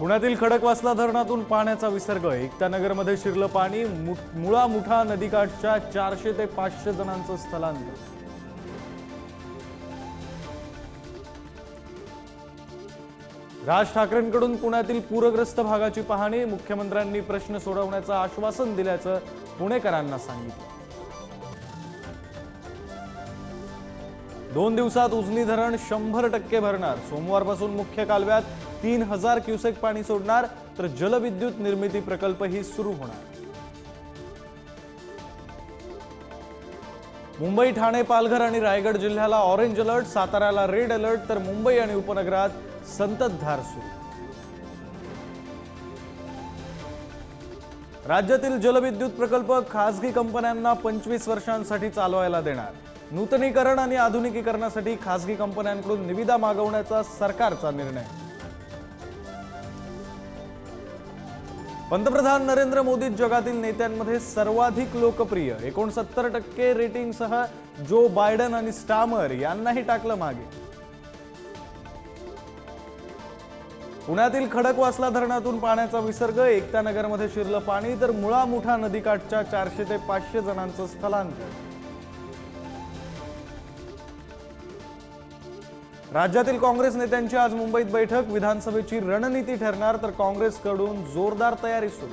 पुण्यातील खडकवासला धरणातून पाण्याचा विसर्ग. एकतानगरमध्ये शिरलं पाणी मु- मुळा मुठा नदीकाठच्या चारशे ते पाचशे जणांचं स्थलांतर. राज ठाकरेंकडून पुण्यातील पूरग्रस्त भागाची पाहणी मुख्यमंत्र्यांनी प्रश्न सोडवण्याचं आश्वासन दिल्याचं पुणेकरांना सांगितलं. दोन दिवसात उजनी धरण शंभर टक्के भरणार. सोमवारपासून मुख्य कालव्यात तीन हजार क्युसेक पाणी सोडणार तर जलविद्युत निर्मिती प्रकल्पही सुरू होणार. मुंबई ठाणे पालघर आणि रायगड जिल्ह्याला ऑरेंज अलर्ट साताऱ्याला रेड अलर्ट तर मुंबई आणि उपनगरात संततधार सुरू. राज्यातील जलविद्युत प्रकल्प खासगी कंपन्यांना पंचवीस वर्षांसाठी चालवायला देणार. नूतनीकरण आणि आधुनिकीकरणासाठी खासगी कंपन्यांकडून निविदा मागवण्याचा सरकारचा निर्णय. पंतप्रधान नरेंद्र मोदी जगातील नेत्यांमध्ये सर्वाधिक लोकप्रिय. एकोणसत्तर टक्के रेटिंगसह जो बायडन आणि स्टामर यांनाही टाकलं मागे. पुण्यातील खडकवासला धरणातून पाण्याचा विसर्ग एकता नगरमध्ये शिरलं पाणी तर मुळा मुठा नदीकाठच्या चारशे ते पाचशे जणांचं स्थलांतर. राज्यातील काँग्रेस नेत्यांची आज मुंबईत बैठक. विधानसभेची रणनीती ठरणार तर काँग्रेसकडून जोरदार तयारी सुरू.